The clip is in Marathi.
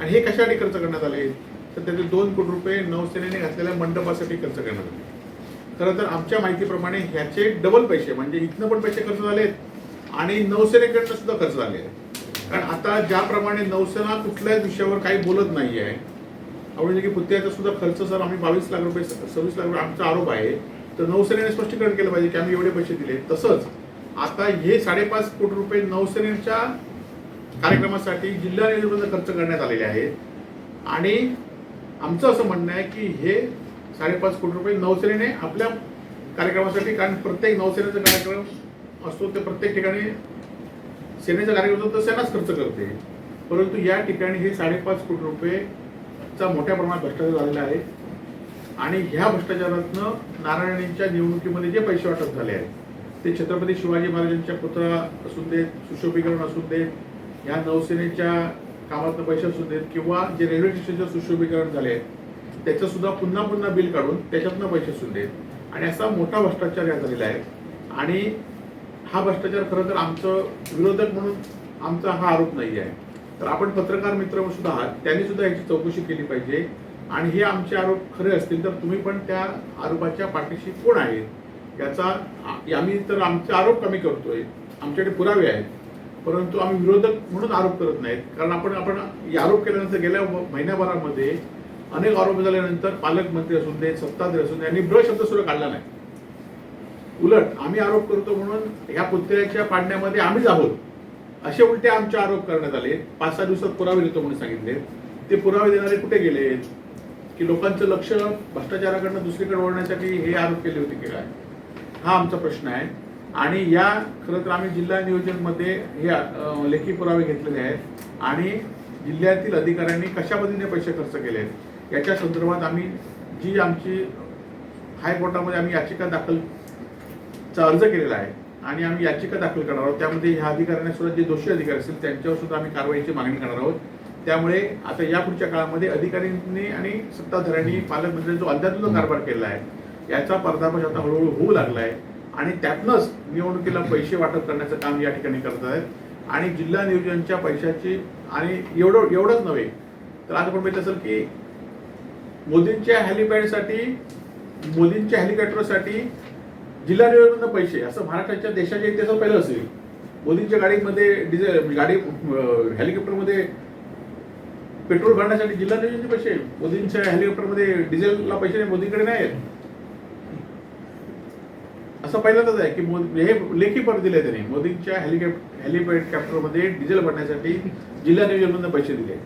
आणि हे कशासाठी खर्च करण्यात आले? तर त्याचे दोन कोटी रुपये नौसेनेने घातलेल्या मंडपासाठी खर्च करण्यात आले. खरं तर आमच्या माहितीप्रमाणे ह्याचे डबल पैसे म्हणजे इथनं पण पैसे खर्च झालेत आणि नौसेनेकडनं सुद्धा खर्च झाले आहेत. कारण आता ज्याप्रमाणे नौसेना कुठल्याच विषयावर काही बोलत नाही आहे आवडले की पुत्याचा सुद्धा खर्च सर आम्ही बावीस लाख रुपये सव्वीस लाख रुपये आमचा आरोप आहे तर नौसेनेने स्पष्टीकरण केलं पाहिजे की आम्ही एवढे पैसे दिले. तसंच आता हे साडेपाच कोटी रुपये नौसेनेच्या कार्यक्रमासाठी जिल्हा नियोजनाचा खर्च करण्यात आलेले आहेत आणि आमचं असं म्हणणं आहे की हे साडेपाच कोटी रुपये नौसेनेने आपल्या कार्यक्रमासाठी कारण प्रत्येक नौसेनेचा कार्यक्रम असतो ते प्रत्येक ठिकाणी सेनेचा कार्यक्रम असतो तर सेनाच खर्च करते. परंतु या ठिकाणी हे साडेपाच कोटी रुपयेचा मोठ्या प्रमाणात भ्रष्टाचार झालेला आहे. आणि ह्या भ्रष्टाचारातनं नारायणींच्या निवडणुकीमध्ये जे पैसे वाटप झाले आहेत ते छत्रपती शिवाजी महाराजांच्या पुतळा असून देत सुशोभीकरण असून देत या नौसेनेच्या कामातनं पैसे असू देत किंवा जे रेल्वे स्टेशनचं सुशोभीकरण झाले आहेत त्याचं सुद्धा पुन्हा पुन्हा बिल काढून त्याच्यातनं पैसे असू देत. आणि असा मोठा भ्रष्टाचार या झालेला आहे. आणि हा भ्रष्टाचार खरं तर आमचं विरोधक म्हणून आमचा हा आरोप नाही आहे. तर आपण पत्रकार मित्र सुद्धा आहात त्यांनी सुद्धा याची चौकशी केली पाहिजे. आणि हे आमचे आरोप खरे असतील तर तुम्ही पण त्या आरोपाच्या पाठीशी कोण आहेत याचा आम्ही तर आमचे आरोप कमी करतोय. आमच्याकडे पुरावे आहेत. परंतु आम्ही विरोधक म्हणून आरोप करत नाहीत. कारण आपण आपण आरोप केल्यानंतर गेल्या महिन्याभरामध्ये अनेक आरोप झाल्यानंतर पालकमंत्री असून दे सत्ताधारी असून दे यांनी ब्र शब्द सुद्धा काढला नाही. उलट आम्ही आरोप करतो म्हणून ह्या पुतळ्याच्या पाडण्यामध्ये आम्हीच आहोत. असे उलटे आमचे आरोप करण्यात आले. पाच सहा दिवसात पुरावे देतो म्हणून सांगितले. ते पुरावे देणारे कुठे गेले? की लोकांचं लक्ष भ्रष्टाचाराकडनं दुसरीकडे वळण्यासाठी हे आरोप केले होते की काय? हा आमचा प्रश्न आहे. आणि या खरं तर आम्ही जिल्हा नियोजनमध्ये हे लेखी पुरावे घेतलेले आहेत. आणि जिल्ह्यातील अधिकाऱ्यांनी कशा पद्धतीने पैसे खर्च केले आहेत याच्या संदर्भात आम्ही जी आमची हायकोर्टामध्ये आम्ही याचिका दाखल चा अर्ज केलेला आहे आणि आम्ही याचिका दाखल करणार आहोत. त्यामध्ये ह्या अधिकाऱ्यांना सुद्धा जे दोषी अधिकारी असतील त्यांच्यावर सुद्धा आम्ही कारवाईची मागणी करणार आहोत. त्यामुळे आता या पुढच्या काळामध्ये अधिकाऱ्यांनी आणि सत्ताधाऱ्यांनी पालकमंत्र्यांनी जो अध्यात्म कारभार केला आहे याचा पर्दाफाश आता हळूहळू होऊ लागला आहे. आणि त्यातनंच निवडणुकीला पैसे वाटप करण्याचं काम या ठिकाणी करत आहेत. आणि जिल्हा नियोजनच्या पैशाची आणि एवढं एवढंच नव्हे. तर आज आपण बघितलं असेल की मोदींच्या हेलिपॅडसाठी मोदींच्या हेलिकॉप्टरसाठी जिल्हा नियोजन पैसे असं महाराष्ट्राच्या देशाच्या इतिहासात पहिलं असेल. मोदींच्या गाडीमध्ये डिझेल गाडी हेलिकॉप्टरमध्ये पेट्रोल भरण्यासाठी जिल्हा नियोजनचे पैसे मोदींच्या हेलिकॉप्टरमध्ये डिझेलला पैसे नाही मोदींकडे नाही आहेत. असं पहिल्यांदाच आहे की मोदी हे लेखी पर दिले त्यांनी. मोदींच्या हेलिकॉप्टर हेलिकॉप्टरमध्ये डिझेल भरण्यासाठी जिल्हा नियोजनमधून पैसे दिले.